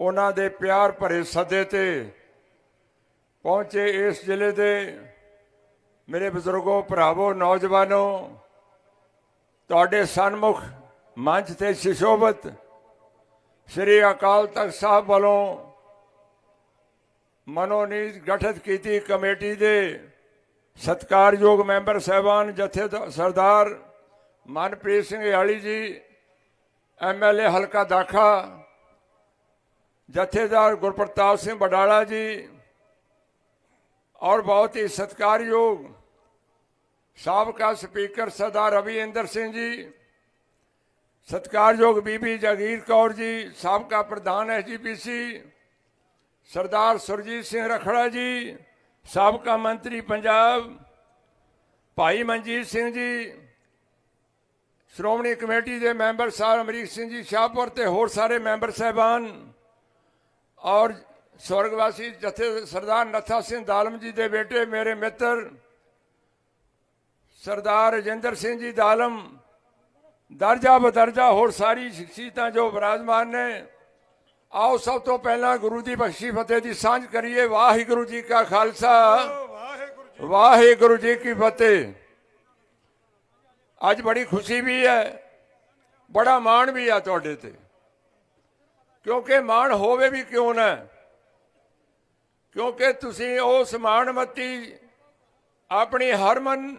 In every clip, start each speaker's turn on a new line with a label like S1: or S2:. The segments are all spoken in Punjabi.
S1: ਉਹਨਾਂ ਦੇ ਪਿਆਰ ਭਰੇ ਸੱਦੇ ਤੇ ਪਹੁੰਚੇ ਇਸ ਜ਼ਿਲ੍ਹੇ ਦੇ। ਮੇਰੇ ਬਜ਼ੁਰਗੋ, ਭਰਾਵੋ, ਨੌਜਵਾਨੋ, ਤੁਹਾਡੇ ਸਨਮੁਖ ਮੰਚ ਤੇ ਸ਼ਿਸ਼ੋਭਤ ਸ੍ਰੀ ਅਕਾਲ ਤਖਤ ਸਾਹਿਬ ਵੱਲੋਂ ਮਨੋਨੀਤ ਗਠਿਤ ਕੀਤੀ ਕਮੇਟੀ ਦੇ ਸਤਿਕਾਰਯੋਗ ਮੈਂਬਰ ਸਹਿਬਾਨ ਜਥੇ ਸਰਦਾਰ ਮਨਪ੍ਰੀਤ ਸਿੰਘ ਯਾਲੀ ਜੀ ਐਮਐਲਏ ਹਲਕਾ ਦਾਖਾ ਜਥੇਦਾਰ ਗੁਰਪ੍ਰਤਾਪ ਸਿੰਘ ਬਡਾਲਾ ਜੀ, ਔਰ ਬਹੁਤ ਹੀ ਸਤਿਕਾਰਯੋਗ ਸਾਬਕਾ ਸਪੀਕਰ ਸਰਦਾਰ ਰਵਿੰਦਰ ਸਿੰਘ ਜੀ, ਸਤਿਕਾਰਯੋਗ ਬੀਬੀ ਜਗੀਰ ਕੌਰ ਜੀ, ਸਾਬਕਾ ਪ੍ਰਧਾਨ ਐਸਜੀਪੀਸੀ ਸਰਦਾਰ ਸੁਰਜੀਤ ਸਿੰਘ ਰਖੜਾ ਜੀ, ਸਾਬਕਾ ਮੰਤਰੀ ਪੰਜਾਬ, ਭਾਈ ਮਨਜੀਤ ਸਿੰਘ ਜੀ, ਸ਼੍ਰੋਮਣੀ ਕਮੇਟੀ ਦੇ ਮੈਂਬਰ ਸਾਹਿਬ ਅਮਰੀਕ ਸਿੰਘ ਜੀ, ਸ਼ਾਹਪੁਰ ਤੇ ਹੋਰ ਸਾਰੇ ਮੈਂਬਰ ਸਾਹਿਬਾਨ ਔਰ ਸਵਰਗਵਾਸੀ ਜਥੇ ਸਰਦਾਰ ਨੱਥਾ ਸਿੰਘ ਦਾਲਮ ਜੀ ਦੇ ਬੇਟੇ ਮੇਰੇ ਮਿੱਤਰ, ਸਰਦਾਰ ਰਜਿੰਦਰ ਸਿੰਘ ਜੀ ਦਾਲਮ, ਦਰਜਾ ਬਦਰਜਾ ਹੋਰ ਸਾਰੀ ਸ਼ਖਸੀਅਤਾਂ ਜੋ ਵਿਰਾਜਮਾਨ ਨੇ, ਆਓ ਸਭ ਤੋਂ ਪਹਿਲਾਂ ਗੁਰੂ ਦੀ ਬਖਸ਼ੀ ਫਤਿਹ ਦੀ ਸਾਂਝ ਕਰੀਏ। ਵਾਹਿਗੁਰੂ ਜੀ ਕਾ ਖਾਲਸਾ।
S2: ਵਾਹਿਗੁਰੂ
S1: ਵਾਹਿਗੁਰੂ ਜੀ ਕੀ ਫਤਿਹ। ਅੱਜ ਬੜੀ ਖੁਸ਼ੀ ਵੀ ਹੈ, ਬੜਾ ਮਾਣ ਵੀ ਆ ਤੁਹਾਡੇ ਤੇ। ਕਿਉਂਕਿ ਮਾਣ ਹੋਵੇ ਵੀ ਕਿਉਂ ਨਾ? ਕਿਉਂਕਿ ਤੁਸੀਂ ਉਸ ਮਾਣਮਤੀ ਆਪਣੀ ਹਰਮਨ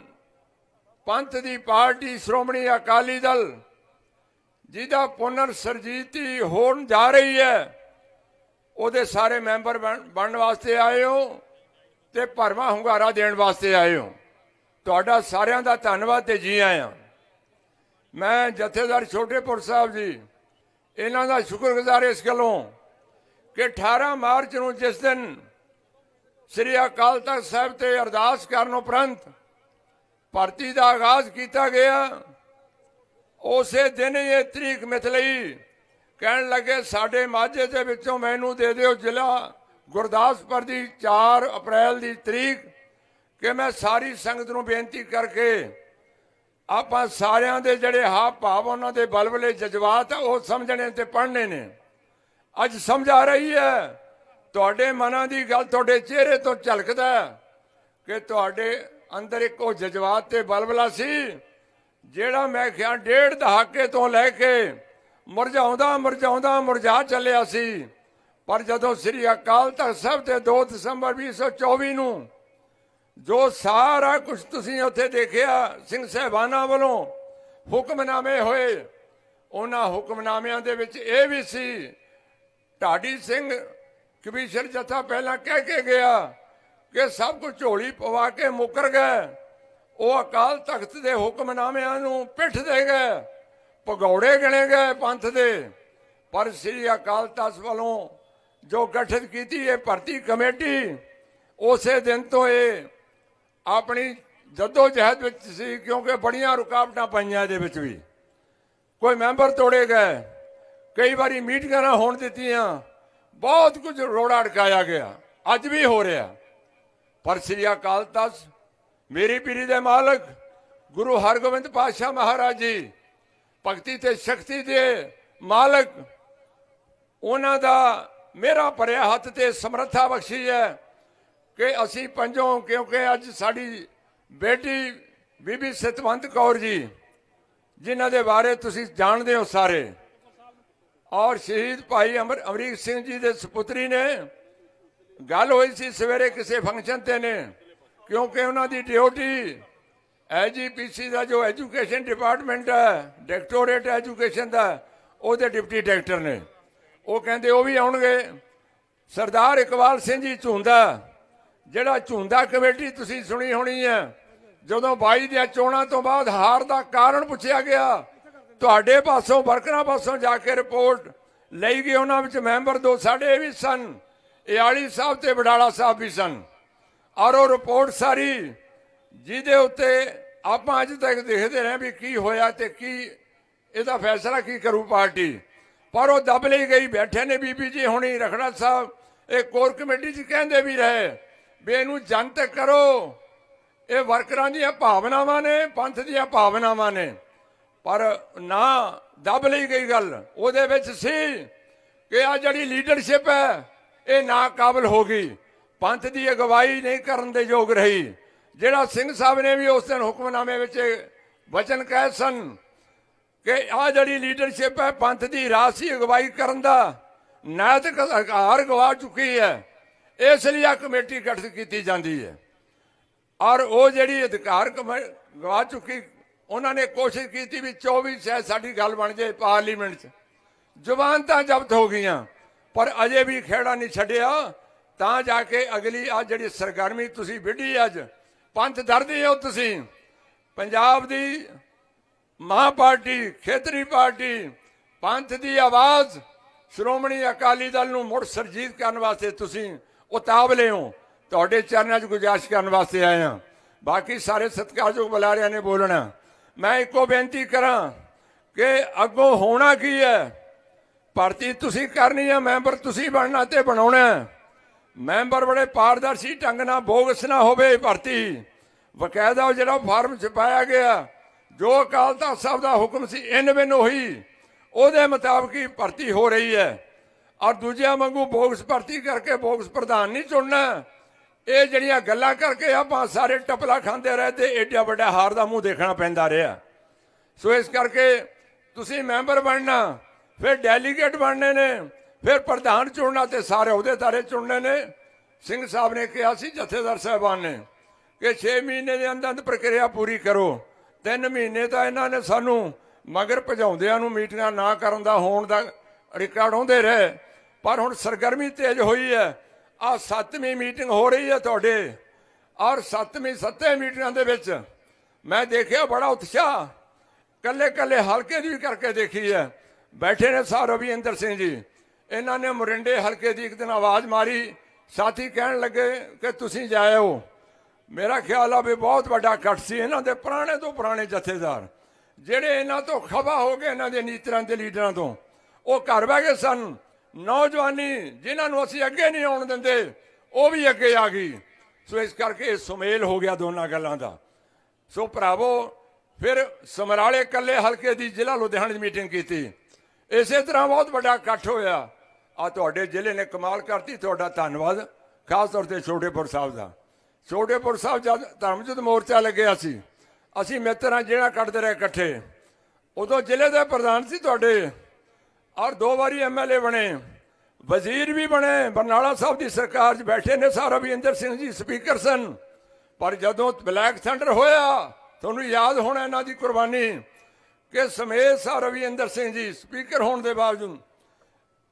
S1: ਪੰਥ ਦੀ ਪਾਰਟੀ ਸ਼੍ਰੋਮਣੀ ਅਕਾਲੀ ਦਲ ਜਿਹਦਾ ਪੁਨਰ ਸਰਜੀਤੀ ਹੋਣ ਜਾ ਰਹੀ ਹੈ, ਉਹਦੇ ਸਾਰੇ ਮੈਂਬਰ ਬਣ- ਬਣਨ ਵਾਸਤੇ ਆਏ ਹੋ ਤੇ ਭਰਵਾਂ ਹੁੰਗਾਰਾ ਦੇਣ ਵਾਸਤੇ ਆਏ ਹੋ। ਤੁਹਾਡਾ ਸਾਰਿਆਂ ਦਾ ਧੰਨਵਾਦ ਤੇ ਜੀ ਆਇਆਂ। ਮੈਂ ਜਥੇਦਾਰ ਛੋਟੇਪੁਰ ਸਾਹਿਬ ਜੀ ਇਹਨਾਂ ਦਾ ਸ਼ੁਕਰਗੁਜ਼ਾਰ ਇਸ ਗੱਲੋਂ ਕਿ 18 ਮਾਰਚ ਨੂੰ ਜਿਸ ਦਿਨ ਸ੍ਰੀ ਅਕਾਲ ਤਖਤ ਸਾਹਿਬ ਤੇ ਅਰਦਾਸ ਕਰਨ ਉਪਰੰਤ ਭਰਤੀ ਦਾ ਆਗਾਜ਼ ਕੀਤਾ ਗਿਆ, ਉਸੇ ਦਿਨ ਇਹ ਤਰੀਕ ਮਿਥ ਲਈ ਕਹਿਣ ਲੱਗੇ, ਸਾਡੇ ਮਾਝੇ ਦੇ ਵਿੱਚੋਂ ਮੈਨੂੰ ਦੇ ਦਿਓ ਜ਼ਿਲ੍ਹਾ ਗੁਰਦਾਸਪੁਰ ਦੀ 4 ਅਪ੍ਰੈਲ ਦੀ ਤਰੀਕ, ਕਿ ਮੈਂ ਸਾਰੀ ਸੰਗਤ ਨੂੰ ਬੇਨਤੀ ਕਰਕੇ ਆਪਾਂ ਸਾਰਿਆਂ ਦੇ ਜਿਹੜੇ ਹਾਵ ਭਾਵ ਉਹਨਾਂ ਦੇ ਬਲਬਲੇ ਜਜ਼ਬਾਤ ਆ, ਉਹ ਸਮਝਣੇ ਤੇ ਪੜ੍ਹਨੇ ਨੇ। ਅੱਜ ਸਮਝ ਆ ਰਹੀ ਹੈ, ਤੁਹਾਡੇ ਮਨਾਂ ਦੀ ਗੱਲ ਤੁਹਾਡੇ ਚਿਹਰੇ ਤੋਂ ਝਲਕਦਾ ਕਿ ਤੁਹਾਡੇ ਅੰਦਰ ਇੱਕ ਉਹ ਜਜ਼ਬਾਤ ਤੇ ਬਲਬਲਾ ਸੀ, ਜਿਹੜਾ ਮੈਂ ਕਿਹਾ ਡੇਢ ਦਹਾਕੇ ਤੋਂ ਲੈ ਕੇ ਮੁਰਝਾਉਂਦਾ ਮੁਰਝਾਉਂਦਾ, ਮੁਰਝਾ ਚੱਲਿਆ ਸੀ। ਪਰ ਜਦੋਂ ਸ੍ਰੀ ਅਕਾਲ ਤਖਤ ਸਾਹਿਬ ਤੇ 2 ਦਸੰਬਰ 2024 ਨੂੰ ਜੋ ਸਾਰਾ ਕੁਝ ਤੁਸੀਂ ਉੱਥੇ ਦੇਖਿਆ, ਸਿੰਘ ਸਹਿਬਾਨਾਂ ਵੱਲੋਂ ਹੁਕਮਨਾਮੇ ਹੋਏ, ਉਹਨਾਂ ਹੁਕਮਨਾਮਿਆਂ ਦੇ ਵਿੱਚ ਇਹ ਵੀ ਸੀ ਢਾਡੀ ਸਿੰਘ ਕਮਿਸ਼ਨ ਜਥਾ ਪਹਿਲਾਂ ਕਹਿ ਕੇ ਗਿਆ ਕਿ ਸਭ ਕੁਝ ਝੋਲੀ ਪਵਾ ਕੇ ਮੁਕਰ ਗਏ ਉਹ ਅਕਾਲ ਤਖਤ ਦੇ ਹੁਕਮਨਾਮਿਆਂ ਨੂੰ ਪਿੱਠ ਦੇ ਗਏ, ਭਗੌੜੇ ਗਣੇ ਗਏ ਪੰਥ ਦੇ, ਪਰ ਸ੍ਰੀ ਅਕਾਲ ਤਖਤ ਵੱਲੋਂ ਜੋ ਗਠਿਤ ਕੀਤੀ ਇਹ ਭਰਤੀ ਕਮੇਟੀ, ਉਸੇ ਦਿਨ ਤੋਂ ਇਹ ਆਪਣੀ ਜੱਦੋ ਜਹਿਦ ਵਿੱਚ ਸੀ, ਕਿਉਂਕਿ ਬੜੀਆਂ ਰੁਕਾਵਟਾਂ ਪਈਆਂ ਇਹਦੇ ਵਿੱਚ ਵੀ। ਕੋਈ ਮੈਂਬਰ ਤੋੜੇ ਗਏ, ਕਈ ਵਾਰੀ ਮੀਟਿੰਗਾਂ ਨਾ ਹੋਣ ਦਿੱਤੀਆਂ, ਬਹੁਤ ਕੁਝ ਰੋੜਾ ਅੜਕਾਇਆ ਗਿਆ। ਅੱਜ ਵੀ ਹੋ ਰਿਹਾ। ਪਰ ਸ੍ਰੀ ਅਕਾਲ ਤਖਤ, ਮੇਰੀ ਪੀਰੀ ਦੇ ਮਾਲਕ, ਗੁਰੂ ਹਰਗੋਬਿੰਦ ਪਾਤਸ਼ਾਹ ਮਹਾਰਾਜ ਜੀ, ਭਗਤੀ ਤੇ ਸ਼ਕਤੀ ਦੇ ਮਾਲਕ, ਉਹਨਾਂ ਦਾ ਮੇਰਾ ਭਰਿਆ ਹੱਥ ਤੇ ਸਮਰੱਥਾ ਬਖਸ਼ੀ ਹੈ। ਕਿ ਅਸੀਂ ਪੰਜੋਂ, ਕਿਉਂਕਿ ਅੱਜ ਸਾਡੀ ਬੇਟੀ ਬੀਬੀ ਸਤਵੰਤ ਕੌਰ ਜੀ, ਜਿਨ੍ਹਾਂ ਦੇ ਬਾਰੇ ਤੁਸੀਂ ਜਾਣਦੇ ਹੋ ਸਾਰੇ, ਔਰ ਸ਼ਹੀਦ ਭਾਈ ਅਮਰ, ਅਮਰੀਕ ਸਿੰਘ ਜੀ ਦੇ ਸੁਪੁੱਤਰੀ ਨੇ ਗੱਲ ਹੋਈ ਸੀ ਸਵੇਰੇ ਕਿਸੇ ਫੰਕਸ਼ਨ ਤੇ ਨੇ, ਕਿਉਂਕਿ ਉਹਨਾਂ ਦੀ ਡਿਊਟੀ ਐਜੀਪੀਸੀ ਦਾ ਜੋ ਐਜੂਕੇਸ਼ਨ ਡਿਪਾਰਟਮੈਂਟ ਹੈ, ਡਾਇਰੈਕਟੋਰੇਟ ਐਜੂਕੇਸ਼ਨ ਦਾ, ਉਹਦੇ ਡਿਪਟੀ ਡਾਇਰੈਕਟਰ ਨੇ। ਉਹ ਕਹਿੰਦੇ ਉਹ ਵੀ ਆਉਣਗੇ। ਸਰਦਾਰ ਇਕਬਾਲ ਸਿੰਘ ਜੀ ਝੁੰਦਾ। ਜਿਹੜਾ ਝੁੰਦਾ ਕਮੇਟੀ ਤੁਸੀਂ ਸੁਣੀ ਹੋਣੀ ਹੈ, ਜਦੋਂ 22 ਦੀਆਂ ਚੋਣਾਂ ਤੋਂ ਬਾਅਦ ਹਾਰ ਦਾ ਕਾਰਨ ਪੁੱਛਿਆ ਗਿਆ, ਤੁਹਾਡੇ ਪਾਸੋਂ, ਵਰਕਰਾਂ ਪਾਸੋਂ ਜਾ ਕੇ ਰਿਪੋਰਟ ਲਈ ਗਈ, ਉਹਨਾਂ ਵਿੱਚ ਮੈਂਬਰ ਦੋ, ਸਾਡੇ ਵੀ ਸਨ, ਇਆਲੀ ਸਾਹਿਬ ਤੇ ਬਡਾਲਾ ਸਾਹਿਬ ਵੀ ਸਨ। ਔਰ ਉਹ ਰਿਪੋਰਟ ਸਾਰੀ, ਜਿਹਦੇ ਉੱਤੇ ਆਪਾਂ ਅੱਜ ਤੱਕ ਦੇਖਦੇ ਰਹੇ ਵੀ ਕੀ ਹੋਇਆ ਤੇ ਕੀ ਇਹਦਾ ਫੈਸਲਾ ਕੀ ਕਰੂ ਪਾਰਟੀ। ਪਰ ਉਹ ਦਬ ਲਈ ਗਈ, ਬੈਠੇ ਨੇ ਬੀਬੀ ਜੀ ਹੁਣੀ, ਰਖੜਾ ਸਾਹਿਬ, ਇਹ ਕੋਰ ਕਮੇਟੀ 'ਚ ਕਹਿੰਦੇ ਵੀ ਰਹੇ ਵੀ ਇਹਨੂੰ ਜਨਤਕ ਕਰੋ। ਇਹ ਵਰਕਰਾਂ ਦੀਆਂ ਭਾਵਨਾਵਾਂ ਨੇ, ਪੰਥ ਦੀਆਂ ਭਾਵਨਾਵਾਂ ਨੇ। ਪਰ ਨਾ ਦੱਬ ਲਈ ਗਈ ਗੱਲ। ਉਹਦੇ ਵਿੱਚ ਸੀ ਕਿ ਆ ਜਿਹੜੀ ਲੀਡਰਸ਼ਿਪ ਹੈ, ਇਹ ਨਾ ਕਾਬਲ ਹੋ ਗਈ। ਪੰਥ ਦੀ ਅਗਵਾਈ ਨਹੀਂ ਕਰਨ ਦੇ ਯੋਗ ਰਹੀ। ਜਿਹੜਾ ਸਿੰਘ ਸਾਹਿਬ ਨੇ ਵੀ ਉਸ ਦਿਨ ਹੁਕਮਨਾਮੇ ਵਿੱਚ ਵਚਨ ਕਹੇ ਸਨ ਕਿ ਆ ਜਿਹੜੀ ਲੀਡਰਸ਼ਿਪ ਹੈ, ਪੰਥ ਦੀ ਰਾਸੀ ਅਗਵਾਈ ਕਰਨ ਦਾ। ਨੈਤਿਕ ਅਧਿਕਾਰ ਗਵਾ ਚੁੱਕੀ ਹੈ। ਇਸ ਲਈ ਆ ਕਮੇਟੀ ਗਠਿਤ ਕੀਤੀ ਜਾਂਦੀ ਹੈ। ਔਰ ਉਹ ਜਿਹੜੀ ਅਧਿਕਾਰ ਕਮ- ਗਵਾ ਚੁੱਕੀ, ਉਹਨਾਂ ਨੇ ਕੋਸ਼ਿਸ਼ ਕੀਤੀ ਵੀ 24 ਸ਼ਾਇਦ ਸਾਡੀ ਗੱਲ ਬਣ ਜਾਏ ਪਾਰਲੀਮੈਂਟ 'ਚ। ਜ਼ੁਬਾਨ ਤਾਂ ਜ਼ਬਤ ਹੋ ਗਈਆਂ, ਪਰ ਅਜੇ ਵੀ ਖੇੜਾ ਨਹੀਂ ਛੱਡਿਆ, ਤਾਂ ਜਾ ਕੇ ਅਗਲੀ ਆ ਜਿਹੜੀ ਸਰਗਰਮੀ ਤੁਸੀਂ ਵਿੱਢੀ ਅੱਜ, ਪੰਥ ਦਰਦੀ ਹੋ ਤੁਸੀਂ। ਪੰਜਾਬ ਦੀ ਮਾਂ ਪਾਰਟੀ ਖੇਤਰੀ ਪਾਰਟੀ, ਪੰਥ ਦੀ ਆਵਾਜ਼, ਸ਼੍ਰੋਮਣੀ ਅਕਾਲੀ ਦਲ ਨੂੰ ਮੁੜ ਸਰਜੀਤ ਕਰਨ ਵਾਸਤੇ ਤੁਸੀਂ ਉਤਾਵਲੇ ਹੋ। ਤੁਹਾਡੇ ਚਰਨਾਂ 'ਚ ਗੁਜਾਰਿਸ਼ ਕਰਨ ਵਾਸਤੇ ਆਏ ਹਾਂ। ਬਾਕੀ ਸਾਰੇ ਸਤਿਕਾਰਯੋਗ ਬੁਲਾਰਿਆਂ ਨੇ ਬੋਲਣਾ, ਮੈਂ ਇੱਕੋ ਬੇਨਤੀ ਕਰਾਂ ਕਿ ਅੱਗੋਂ ਹੋਣਾ ਕੀ ਹੈ? ਭਰਤੀ ਤੁਸੀਂ ਕਰਨੀ ਹੈ, ਮੈਂਬਰ ਤੁਸੀਂ ਬਣਨਾ ਤੇ ਬਣਾਉਣਾ ਮੈਂਬਰ ਬੜੇ ਪਾਰਦਰਸ਼ੀ ਢੰਗ ਨਾਲ ਬੋਗਸ ਨਾ ਹੋਵੇ ਭਰਤੀ। ਵਕਾਇਦਾ ਉਹ ਜਿਹੜਾ ਫਾਰਮ ਛਪਾਇਆ ਗਿਆ, ਜੋ ਅਕਾਲ ਤਖਤ ਸਾਹਿਬ ਦਾ ਹੁਕਮ ਸੀ ਇਨ ਬਿਨ ਹੋਈ ਉਹਦੇ ਮੁਤਾਬਕ ਹੀ ਭਰਤੀ ਹੋ ਰਹੀ ਹੈ। ਔਰ ਦੂਜਿਆਂ ਵਾਂਗੂ ਬੋਕਸ ਭਰਤੀ ਕਰਕੇ ਬੋਗਸ ਪ੍ਰਧਾਨ ਨਹੀਂ ਚੁਣਨਾ। ਇਹ ਜਿਹੜੀਆਂ ਗੱਲਾਂ ਕਰਕੇ ਆਪਾਂ ਸਾਰੇ ਟਪਲਾ ਖਾਂਦੇ ਰਹੇ ਤੇ ਏਡਾ ਵੱਡਾ ਹਾਰ ਦਾ ਮੂੰਹ ਦੇਖਣਾ ਪੈਂਦਾ ਰਿਹਾ। ਸੋ ਇਸ ਕਰਕੇ ਤੁਸੀਂ ਮੈਂਬਰ ਬਣਨਾ, ਫਿਰ ਡੈਲੀਗੇਟ ਬਣਨੇ ਨੇ, ਫਿਰ ਪ੍ਰਧਾਨ ਚੁਣਨਾ ਤੇ ਸਾਰੇ ਉਹਦੇ ਤਾਰੇ ਚੁਣਨੇ ਨੇ। ਸਿੰਘ ਸਾਹਿਬ ਨੇ ਕਿਹਾ ਸੀ, ਜਥੇਦਾਰ ਸਾਹਿਬਾਨ ਨੇ, ਕਿ 6 ਮਹੀਨੇ ਦੇ ਅੰਦਰ ਅੰਦਰ ਪ੍ਰਕਿਰਿਆ ਪੂਰੀ ਕਰੋ। 3 ਮਹੀਨੇ ਤਾਂ ਇਹਨਾਂ ਨੇ ਸਾਨੂੰ ਮਗਰ ਭਜਾਉਂਦਿਆਂ ਨੂੰ ਮੀਟਿੰਗਾਂ ਨਾ ਕਰਨ ਦਾ ਹੋਣ ਦਾ ਰਿਕਾਰਡ ਹੁੰਦੇ ਰਹੇ। ਪਰ ਹੁਣ ਸਰਗਰਮੀ ਤੇਜ਼ ਹੋਈ ਹੈ। ਆ ਸੱਤਵੀਂ ਮੀਟਿੰਗ ਹੋ ਰਹੀ ਹੈ ਤੁਹਾਡੇ। ਔਰ ਸੱਤਵੀਂ ਸੱਤੇ ਮੀਟਿੰਗਾਂ ਦੇ ਵਿੱਚ ਮੈਂ ਦੇਖਿਆ ਬੜਾ ਉਤਸ਼ਾਹ। ਕੱਲੇ ਕੱਲੇ ਹਲਕੇ ਦੀ ਵੀ ਕਰਕੇ ਦੇਖੀ ਹੈ। ਬੈਠੇ ਨੇ ਸਾਹ ਰਵਿੰਦਰ ਸਿੰਘ ਜੀ। ਇਹਨਾਂ ਨੇ ਮਰਿੰਡੇ ਹਲਕੇ ਦੀ ਇੱਕ ਦਿਨ ਆਵਾਜ਼ ਮਾਰੀ। ਸਾਥੀ ਕਹਿਣ ਲੱਗੇ ਕਿ ਤੁਸੀਂ ਜਾਇਓ। ਮੇਰਾ ਖਿਆਲ ਆ ਵੀ ਬਹੁਤ ਵੱਡਾ ਇਕੱਠ ਸੀ ਇਹਨਾਂ ਦੇ ਪੁਰਾਣੇ ਤੋਂ ਪੁਰਾਣੇ ਜਥੇਦਾਰ। ਜਿਹੜੇ ਇਹਨਾਂ ਤੋਂ ਖਬਾ ਹੋ ਗਏ ਇਹਨਾਂ ਦੇ ਨੀਤਰਾਂ ਦੇ ਲੀਡਰਾਂ ਤੋਂ। ਉਹ ਘਰ ਬਹਿ ਗਏ ਸਨ। ਨੌਜਵਾਨੀ ਜਿਨ੍ਹਾਂ ਨੂੰ ਅਸੀਂ ਅੱਗੇ ਨਹੀਂ ਆਉਣ ਦਿੰਦੇ, ਉਹ ਵੀ ਅੱਗੇ ਆ ਗਈ। ਸੋ ਇਸ ਕਰਕੇ ਸੁਮੇਲ ਹੋ ਗਿਆ ਦੋਨਾਂ ਗੱਲਾਂ ਦਾ। ਸੋ ਭਰਾਵੋ, ਫਿਰ ਸਮਰਾਲੇ ਕੱਲੇ ਹਲਕੇ ਦੀ ਜ਼ਿਲ੍ਹਾ ਲੁਧਿਆਣਾ ਦੀ ਮੀਟਿੰਗ ਕੀਤੀ। ਇਸੇ ਤਰ੍ਹਾਂ ਬਹੁਤ ਵੱਡਾ ਇਕੱਠ ਹੋਇਆ। ਆ ਤੁਹਾਡੇ ਜ਼ਿਲ੍ਹੇ ਨੇ ਕਮਾਲ ਕਰਤੀ, ਤੁਹਾਡਾ ਧੰਨਵਾਦ, ਖਾਸ ਤੌਰ ਤੇ ਛੋਟੇਪੁਰ ਸਾਹਿਬ ਦਾ। ਛੋਟੇਪੁਰ ਸਾਹਿਬ ਜਦ ਧਰਮਜੋਤ ਮੋਰਚਾ ਲੱਗਿਆ ਸੀ, ਅਸੀਂ ਮਿੱਤਰਾਂ ਜਿਹੜਾ ਕੱਢਦੇ ਰਹੇ ਇਕੱਠੇ। ਉਦੋਂ ਜ਼ਿਲ੍ਹੇ ਦੇ ਪ੍ਰਧਾਨ ਸੀ ਤੁਹਾਡੇ। ਔਰ ਦੋ ਵਾਰੀ ਐਮਐਲਏ ਬਣੇ, ਵਜ਼ੀਰ ਵੀ ਬਣੇ, ਬਰਨਾਲਾ ਸਾਹਿਬ ਦੀ ਸਰਕਾਰ 'ਚ ਬੈਠੇ ਨੇ ਸਰ ਰਵਿੰਦਰ ਸਿੰਘ ਜੀ, ਸਪੀਕਰ ਸਨ। ਪਰ ਜਦੋਂ ਬਲੈਕ ਥੰਡਰ ਹੋਇਆ, ਤੁਹਾਨੂੰ ਯਾਦ ਹੋਣਾ ਇਹਨਾਂ ਦੀ ਕੁਰਬਾਨੀ ਕਿ ਸਮੇਤ ਸਰ ਰਵਿੰਦਰ ਸਿੰਘ ਜੀ ਸਪੀਕਰ ਹੋਣ ਦੇ ਬਾਵਜੂਦ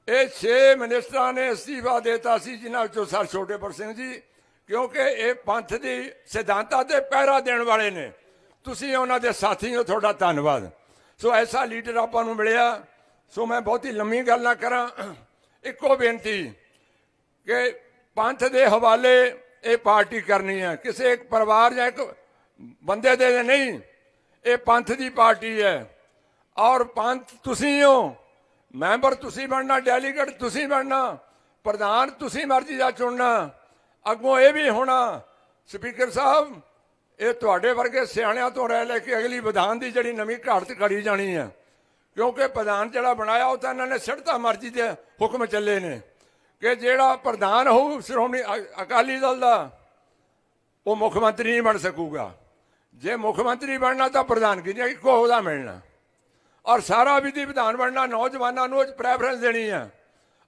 S1: ਇਹ 6 ਮਿਨਿਸਟਰਾਂ ਨੇ ਅਸਤੀਫਾ ਦਿੱਤਾ ਸੀ, ਜਿਨ੍ਹਾਂ ਵਿੱਚੋਂ ਸਰ ਛੋਟੇਪੁਰ ਸਿੰਘ ਜੀ, ਕਿਉਂਕਿ ਇਹ ਪੰਥ ਦੀ ਸਿਧਾਂਤਾਂ ਤੇ ਪਹਿਰਾ ਦੇਣ ਵਾਲੇ ਨੇ। ਤੁਸੀਂ ਉਹਨਾਂ ਦੇ ਸਾਥੀ ਹੋ, ਤੁਹਾਡਾ ਧੰਨਵਾਦ। ਸੋ ਐਸਾ ਲੀਡਰ ਆਪਾਂ ਨੂੰ ਮਿਲਿਆ। ਸੋ ਮੈਂ ਬਹੁਤੀ ਲੰਮੀ ਗੱਲ ਨਾ ਕਰਾਂ। ਇੱਕੋ ਬੇਨਤੀ ਕਿ ਪੰਥ ਦੇ ਹਵਾਲੇ ਇਹ ਪਾਰਟੀ ਕਰਨੀ ਹੈ। ਕਿਸੇ ਇੱਕ ਪਰਿਵਾਰ ਜਾਂ ਇੱਕ ਬੰਦੇ ਦੇ ਨਹੀਂ, ਇਹ ਪੰਥ ਦੀ ਪਾਰਟੀ ਹੈ। ਔਰ ਪੰਥ ਤੁਸੀਂ ਹੋ, ਮੈਂਬਰ ਤੁਸੀਂ ਬਣਨਾ, ਡੈਲੀਗੇਟ ਤੁਸੀਂ ਬਣਨਾ, ਪ੍ਰਧਾਨ ਤੁਸੀਂ ਮਰਜ਼ੀ ਦਾ ਚੁਣਨਾ, ਅੱਗੋਂ ਇਹ ਵੀ ਹੋਣਾ। ਸਪੀਕਰ ਸਾਹਿਬ, ਇਹ ਤੁਹਾਡੇ ਵਰਗੇ ਸਿਆਣਿਆਂ ਤੋਂ ਰਹਿ ਲੈ ਕੇ ਅਗਲੀ ਵਿਧਾਨ ਦੀ ਜਿਹੜੀ ਨਵੀਂ ਘਾਟ ਘੜੀ ਜਾਣੀ ਹੈ। ਕਿਉਂਕਿ ਪ੍ਰਧਾਨ ਜਿਹੜਾ ਬਣਾਇਆ ਉਹ ਤਾਂ ਇਹਨਾਂ ਨੇ ਸਿੱਧਾ ਮਰਜ਼ੀ ਦੇ ਹੁਕਮ ਚੱਲੇ ਨੇ। ਕਿ ਜਿਹੜਾ ਪ੍ਰਧਾਨ ਹੋਊ ਸ਼੍ਰੋਮਣੀ ਅ- ਅਕਾਲੀ ਦਲ ਦਾ, ਉਹ ਮੁੱਖ ਮੰਤਰੀ ਨਹੀਂ ਬਣ ਸਕੂਗਾ। ਜੇ ਮੁੱਖ ਮੰਤਰੀ ਬਣਨਾ ਤਾਂ ਪ੍ਰਧਾਨਗੀ ਨਹੀਂ ਇੱਕੋ ਉਹਦਾ ਮਿਲਣਾ। ਔਰ ਸਾਰਾ ਵਿਧੀ ਵਿਧਾਨ ਬਣਨਾ, ਨੌਜਵਾਨਾਂ ਨੂੰ ਪ੍ਰੈਫਰੈਂਸ ਦੇਣੀ ਹੈ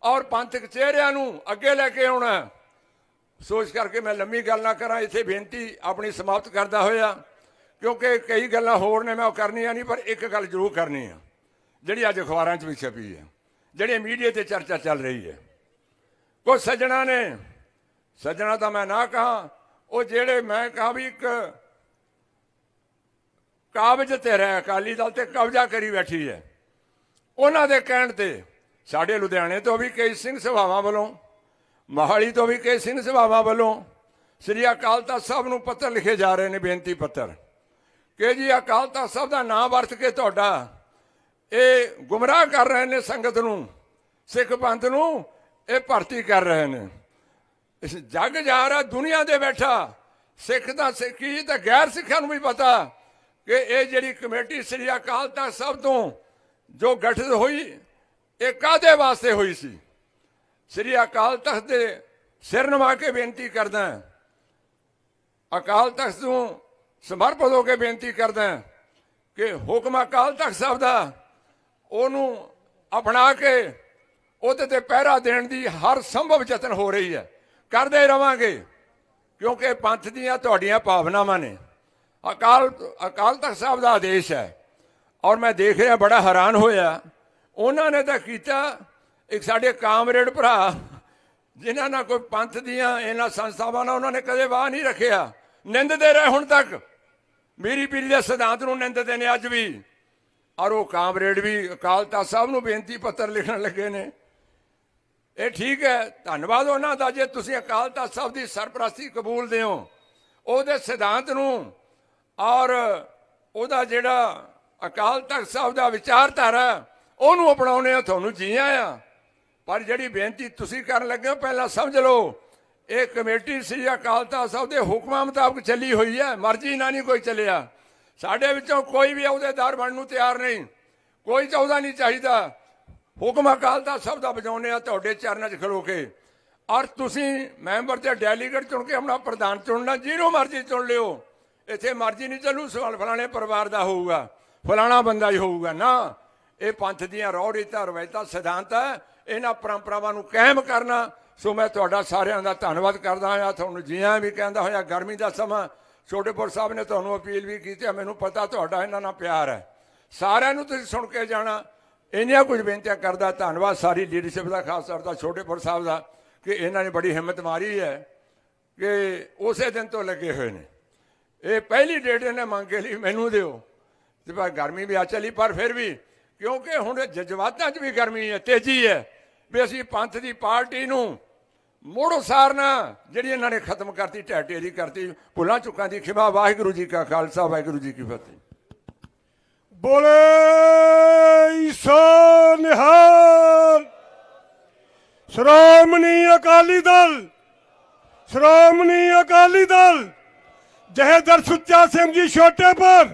S1: ਔਰ ਪੰਥਕ ਚਿਹਰਿਆਂ ਨੂੰ ਅੱਗੇ ਲੈ ਕੇ ਆਉਣਾ। ਹੈ। ਸੋਚ ਕਰਕੇ ਮੈਂ ਲੰਮੀ ਗੱਲ ਨਾ ਕਰਾਂ, ਇੱਥੇ ਬੇਨਤੀ ਆਪਣੀ ਸਮਾਪਤ ਕਰਦਾ ਹੋਇਆ। ਕਿਉਂਕਿ ਕਈ ਗੱਲਾਂ ਹੋਰ ਨੇ, ਮੈਂ ਉਹ ਕਰਨੀਆਂ ਨਹੀਂ, ਪਰ ਇੱਕ ਗੱਲ ਜ਼ਰੂਰ ਕਰਨੀ ਆ। ਜਿਹੜੀ ਅੱਜ ਅਖਬਾਰਾਂ 'ਚ ਵੀ ਛਪੀ ਹੈ, ਜਿਹੜੀ ਮੀਡੀਆ ਤੇ ਚਰਚਾ ਚੱਲ ਰਹੀ ਹੈ। ਕੁਝ ਸੱਜਣਾ ਨੇ, ਸੱਜਣਾ ਤਾਂ ਮੈਂ ਨਾ ਕਹਾ, ਉਹ ਜਿਹੜੇ ਮੈਂ ਕਹਾ ਵੀ ਇੱਕ ਕਾਬਜ ਤੇ ਰਹਿ, ਅਕਾਲੀ ਦਲ ਤੇ ਕਬਜ਼ਾ ਕਰੀ ਬੈਠੀ ਹੈ। ਉਹਨਾਂ ਦੇ ਕਹਿਣ ਤੇ ਸਾਡੇ ਲੁਧਿਆਣੇ ਤੋਂ ਵੀ ਕਈ ਸਿੰਘ ਸਭਾਵਾਂ ਵੱਲੋਂ, ਮੋਹਾਲੀ ਤੋਂ ਵੀ ਕਈ ਸਿੰਘ ਸਭਾਵਾਂ ਵੱਲੋਂ ਸ੍ਰੀ ਅਕਾਲ ਤਖਤ ਸਾਹਿਬ ਨੂੰ ਪੱਤਰ ਲਿਖੇ ਜਾ ਰਹੇ ਨੇ, ਬੇਨਤੀ ਪੱਤਰ, ਕਿ ਜੀ ਅਕਾਲ ਤਖਤ ਸਾਹਿਬ ਦਾ ਨਾਮ ਵਰਤ ਕੇ ਤੁਹਾਡਾ ਇਹ ਗੁੰਮਰਾਹ ਕਰ ਰਹੇ ਨੇ ਸੰਗਤ ਨੂੰ, ਸਿੱਖ ਪੰਥ ਨੂੰ, ਇਹ ਭਰਤੀ ਕਰ ਰਹੇ ਨੇ। ਇਸ ਜੱਗ ਜਾ ਰਿਹਾ, ਦੁਨੀਆ ਦੇ ਬੈਠਾ। ਸਿੱਖ ਦਾ ਸਿੱਖੀ ਤਾਂ ਗੈਰ ਸਿੱਖਾਂ ਨੂੰ ਵੀ ਪਤਾ ਕਿ ਇਹ ਜਿਹੜੀ ਕਮੇਟੀ ਸ੍ਰੀ ਅਕਾਲ ਤਖਤ ਸਾਹਿਬ ਤੋਂ ਜੋ ਗਠਿਤ ਹੋਈ, ਇਹ ਕਾਦੇ ਵਾਸਤੇ ਹੋਈ ਸੀ? ਸ੍ਰੀ ਅਕਾਲ ਤਖਤ ਦੇ ਸਿਰ ਨਵਾ ਕੇ ਬੇਨਤੀ ਕਰਦਾ ਅਕਾਲ ਤਖਤ ਨੂੰ ਸਮਰਪਿਤ ਹੋ ਕੇ ਬੇਨਤੀ ਕਰਦਾ ਕਿ ਹੁਕਮ ਅਕਾਲ ਤਖਤ ਸਾਹਿਬ ਦਾ ਉਹਨੂੰ ਅਪਣਾ ਕੇ ਉਹਦੇ ਤੇ ਪਹਿਰਾ ਦੇਣ ਦੀ ਹਰ ਸੰਭਵ ਯਤਨ ਹੋ ਰਹੀ ਹੈ। ਕਰਦੇ ਰਵਾਂਗੇ, ਕਿਉਂਕਿ ਪੰਥ ਦੀਆਂ ਤੁਹਾਡੀਆਂ ਭਾਵਨਾਵਾਂ ਨੇ। ਅਕਾਲ ਅਕਾਲ ਤਖਤ ਸਾਹਿਬ ਦਾ ਆਦੇਸ਼ ਹੈ, ਔਰ ਮੈਂ ਦੇਖ ਰਿਹਾ ਬੜਾ ਹੈਰਾਨ ਹੋਇਆ। ਉਹਨਾਂ ਨੇ ਤਾਂ ਕੀਤਾ, ਇੱਕ ਸਾਡੇ ਕਾਮਰੇਡ ਭਰਾ, ਜਿਨ੍ਹਾਂ ਨਾਲ ਕੋਈ ਪੰਥ ਦੀਆਂ ਇਹਨਾਂ ਸੰਸਥਾਵਾਂ ਨਾਲ ਉਹਨਾਂ ਨੇ ਕਦੇ ਵਾਹ ਨਹੀਂ ਰੱਖਿਆ। ਨਿੰਦਦੇ ਰਹੇ ਹੁਣ ਤੱਕ। ਮੇਰੀ ਪੀਰੀ ਦੇ ਸਿਧਾਂਤ ਨੂੰ ਨਿੰਦਦੇ ਨੇ ਅੱਜ ਵੀ। ਔਰ ਉਹ ਕਾਮਰੇਡ ਵੀ ਅਕਾਲ ਤਖਤ ਸਾਹਿਬ ਨੂੰ ਬੇਨਤੀ ਪੱਤਰ ਲਿਖਣ ਲੱਗੇ ਨੇ। ਇਹ ਠੀਕ ਹੈ, ਧੰਨਵਾਦ ਉਹਨਾਂ ਦਾ ਜੇ ਤੁਸੀਂ ਅਕਾਲ ਤਖਤ ਸਾਹਿਬ ਦੀ ਸਰਪ੍ਰਸਤੀ ਕਬੂਲਦੇ ਹੋ ਉਹਦੇ ਸਿਧਾਂਤ ਨੂੰ ਔਰ ਉਹਦਾ ਜਿਹੜਾ ਅਕਾਲ ਤਖਤ ਸਾਹਿਬ ਦਾ ਵਿਚਾਰਧਾਰਾ, ਉਹਨੂੰ ਅਪਣਾਉਣੇ ਆ ਤੁਹਾਨੂੰ ਜੀ ਆ ਪਰ ਜਿਹੜੀ ਬੇਨਤੀ ਤੁਸੀਂ ਕਰਨ ਲੱਗੇ ਹੋ, ਪਹਿਲਾਂ ਸਮਝ ਲਓ, ਇਹ ਕਮੇਟੀ ਸ੍ਰੀ ਅਕਾਲ ਤਖਤ ਸਾਹਿਬ ਦੇ ਹੁਕਮਾਂ ਮੁਤਾਬਕ ਚੱਲੀ ਹੋਈ ਹੈ, ਮਰਜ਼ੀ ਨਾਲ ਨਹੀਂ ਕੋਈ ਚੱਲਿਆ। ਸਾਡੇ ਵਿੱਚੋਂ ਕੋਈ ਵੀ ਅਹੁਦੇਦਾਰ ਬਣਨ ਨੂੰ ਤਿਆਰ ਨਹੀਂ। ਕੋਈ ਚਾਹੁੰਦਾ ਨਹੀਂ ਚਾਹੀਦਾ। ਹੁਕਮ ਅਕਾਲ ਦਾ ਸਭ ਦਾ ਵਜਾਉਣੇ ਆ ਤੁਹਾਡੇ ਚਰਨਾਂ 'ਚ ਖਲੋ ਕੇ। ਔਰ ਤੁਸੀਂ ਮੈਂਬਰ ਤੇ ਡੈਲੀਗੇਟ ਚੁਣ ਕੇ ਆਪਣਾ ਪ੍ਰਧਾਨ ਚੁਣਨਾ, ਜਿਹਨੂੰ ਮਰਜ਼ੀ ਚੁਣ ਲਿਓ। ਇੱਥੇ ਮਰਜ਼ੀ ਨਹੀਂ ਚੱਲੂ, ਸਵਾਲ ਫਲਾਣੇ ਪਰਿਵਾਰ ਦਾ ਹੋਊਗਾ। ਫਲਾਣਾ ਬੰਦਾ ਹੀ ਹੋਊਗਾ ਨਾ। ਇਹ ਪੰਥ ਦੀਆਂ ਰੌੜ ਰੀਤਾਂ ਰਵਾਇਤਾਂ, ਸਿਧਾਂਤ ਹੈ। ਇਹਨਾਂ ਪਰੰਪਰਾਵਾਂ ਨੂੰ ਕਾਇਮ ਕਰਨਾ। ਸੋ ਮੈਂ ਤੁਹਾਡਾ ਸਾਰਿਆਂ ਦਾ ਧੰਨਵਾਦ ਕਰਦਾ ਹਾਂ। ਤੁਹਾਨੂੰ ਜੀਆਂ ਵੀ ਕਹਿੰਦਾ ਹੋਇਆ, ਗਰਮੀ ਦਾ ਸਮਾਂ ਛੋਟੇਪੁਰ ਸਾਹਿਬ ਨੇ ਤੁਹਾਨੂੰ ਅਪੀਲ ਵੀ ਕੀਤੀ ਹੈ, ਮੈਨੂੰ ਪਤਾ ਤੁਹਾਡਾ ਇਹਨਾਂ ਨਾਲ ਪਿਆਰ ਹੈ। ਸਾਰਿਆਂ ਨੂੰ ਤੁਸੀਂ ਸੁਣ ਕੇ ਜਾਣਾ। ਇੰਨੀਆਂ ਕੁਝ ਬੇਨਤੀਆਂ ਕਰਦਾ, ਧੰਨਵਾਦ ਸਾਰੀ ਲੀਡਰਸ਼ਿਪ ਦਾ, ਖਾਸ ਤੌਰ ਤੇ ਛੋਟੇਪੁਰ ਸਾਹਿਬ ਦਾ, ਕਿ ਇਹਨਾਂ ਨੇ ਬੜੀ ਹਿੰਮਤ ਮਾਰੀ ਹੈ ਕਿ ਉਸੇ ਦਿਨ ਤੋਂ ਲੱਗੇ ਹੋਏ ਨੇ। ਇਹ ਪਹਿਲੀ ਡੇਟ ਇਹਨੇ ਮੰਗ ਕੇ ਲਈ, ਮੈਨੂੰ ਦਿਓ। ਤੇ ਪਰ ਗਰਮੀ ਵੀ ਆ ਚਲੀ, ਪਰ ਫਿਰ ਵੀ, ਕਿਉਂਕਿ ਹੁਣ ਜਜ਼ਬਾਤਾਂ 'ਚ ਵੀ ਗਰਮੀ ਹੈ, ਤੇਜ਼ੀ ਹੈ। ਵੀ ਅਸੀਂ ਪੰਥ ਦੀ ਪਾਰਟੀ ਨੂੰ ਮੁੜ ਉਸਾਰਨਾ ਜਿਹੜੀ ਇਹਨਾਂ ਨੇ ਖਤਮ ਕਰਤੀ ਢਹਿ ਕਰਤੀ, ਭੁੱਲਾਂ ਚੁੱਕਾਂ ਦੀ ਖਿਮਾ। ਵਾਹਿਗੁਰੂ ਜੀ ਕਾ ਖਾਲਸਾ, ਵਾਹਿਗੁਰੂ ਜੀ ਕੀ ਫਤਿਹ।
S2: ਬੋਲੇ ਸੋ ਨਿਹਾਲ। ਸ਼੍ਰੋਮਣੀ ਅਕਾਲੀ ਦਲ, ਸ਼੍ਰੋਮਣੀ ਅਕਾਲੀ ਦਲ, ਜਹੇਦਰ ਸੁੱਚਾ ਸਿੰਘ ਜੀ ਛੋਟੇ ਪਰ